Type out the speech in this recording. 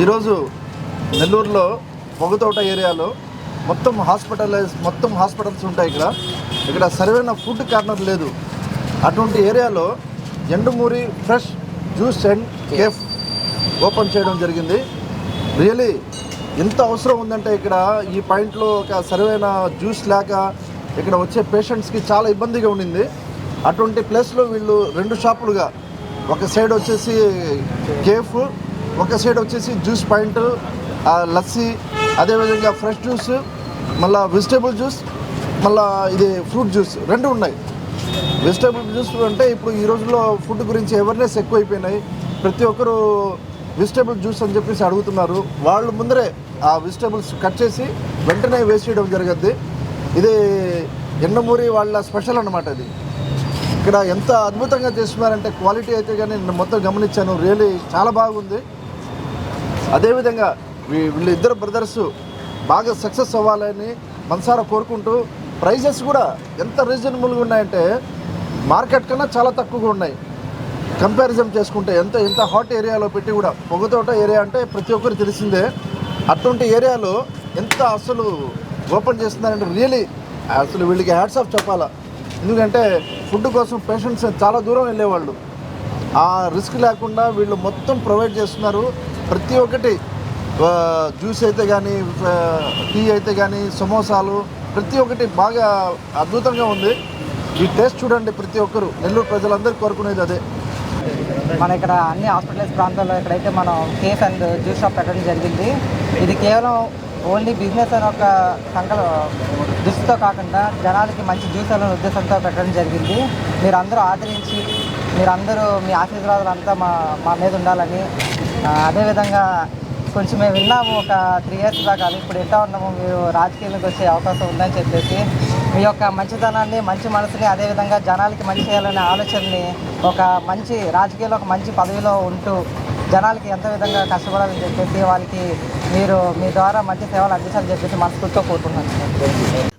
ఈరోజు నెల్లూరులో పొగతోట ఏరియాలో మొత్తం హాస్పిటలైజ్ మొత్తం హాస్పిటల్స్ ఉంటాయి ఇక్కడ. ఇక్కడ సరైన ఫుడ్ కార్నర్ లేదు. అటువంటి ఏరియాలో Endumuri fresh juice and cafe open చేయడం జరిగింది. రియలీ ఎంత అవసరం ఉందంటే ఇక్కడ ఈ పాయింట్లో ఒక సరైన జ్యూస్ లేక ఇక్కడ వచ్చే పేషెంట్స్కి చాలా ఇబ్బందిగా ఉండింది. అటువంటి ప్లేస్లో వీళ్ళు రెండు షాపులుగా. ఒక సైడ్ వచ్చేసి కేఫ్ ఒక సైడ్ వచ్చేసి జ్యూస్ పాయింట్ లస్సీ అదేవిధంగా ఫ్రెష్ జ్యూస్ మళ్ళీ వెజిటేబుల్ జ్యూస్ మళ్ళీ ఇది ఫ్రూట్ జ్యూస్ రెండు ఉన్నాయి. వెజిటేబుల్ జ్యూస్ అంటే ఇప్పుడు ఈ రోజుల్లో ఫుడ్ గురించి అవేర్నెస్ ఎక్కువైపోయినాయి. ప్రతి ఒక్కరు వెజిటేబుల్ జ్యూస్ అని చెప్పేసి అడుగుతున్నారు. వాళ్ళు ముందరే ఆ వెజిటేబుల్స్ కట్ చేసి వెంటనే వేసేయడం జరగద్ది ఇది ఎండమూరి వాళ్ళ స్పెషల్ అన్నమాట ఇది. ఇక్కడ ఎంత అద్భుతంగా చేస్తున్నారంటే క్వాలిటీ అయితే కానీ నేను మొత్తం గమనించాను. రియలీ చాలా బాగుంది. అదేవిధంగా వీ- వీళ్ళిద్దరు బ్రదర్స్ బాగా సక్సెస్ అవ్వాలని మనసారా కోరుకుంటూ ప్రైజెస్ కూడా ఎంత రీజనబుల్గా ఉన్నాయంటే మార్కెట్ కన్నా చాలా తక్కువగా ఉన్నాయి. కంపారిజన్ చేసుకుంటే ఎంత ఎంత హాట్ ఏరియాలో పెట్టి కూడా పొగతోట ఏరియా అంటే ప్రతి ఒక్కరు తెలిసిందే. అటువంటి ఏరియాలో ఎంత అసలు ఓపెన్ చేస్తున్నారంటే రియలీ అసలు వీళ్ళకి హ్యాట్స్ ఆఫ్ చెప్పాలా. ఎందుకంటే ఫుడ్ కోసం పేషెంట్స్ చాలా దూరం వెళ్ళేవాళ్ళు. ఆ రిస్క్ లేకుండా వీళ్ళు మొత్తం ప్రొవైడ్ చేస్తున్నారు. ప్రతి ఒక్కటి జ్యూస్ అయితే కానీ టీ అయితే కానీ సమోసాలు ప్రతి ఒక్కటి బాగా అద్భుతంగా ఉంది. ఈ టేస్ట్ చూడండి ప్రతి ఒక్కరు నెల్లూరు ప్రజలందరూ కోరుకునేది అదే. మన ఇక్కడ అన్ని హాస్పిటల్స్ ప్రాంతాల్లో ఇక్కడైతే మనం కేఫ్ అండ్ జ్యూస్ షాప్ పెట్టడం జరిగింది. ఇది కేవలం ఓన్లీ బిజినెస్ అనే ఒక సంకల దృష్టితో కాకుండా జనాలకి మంచి జ్యూస్ అనే ఉద్దేశంతో పెట్టడం జరిగింది. మీరందరూ ఆదరించి మీరందరూ మీ ఆశీర్వాదాలు అంతా మా మా మీద ఉండాలని అదేవిధంగా కొంచెం మేము విన్నాము ఒక త్రీ ఇయర్స్ దాకా ఇప్పుడు ఎట్లా ఉన్నాము మీరు రాజకీయాలకు వచ్చే అవకాశం ఉందని చెప్పేసి మీ యొక్క మంచితనాన్ని మంచి మనసుని అదేవిధంగా జనాలకి మంచి చేయాలనే ఆలోచనని ఒక మంచి రాజకీయాల్లో ఒక మంచి పదవిలో ఉంటూ జనాలకి ఎంత విధంగా కష్టపడాలని చెప్పేసి వాళ్ళకి మీరు మీ ద్వారా మంచి సేవలు అందించాలని చెప్పేసి మనస్ఫూర్తితో కోరుకుంటున్నాను.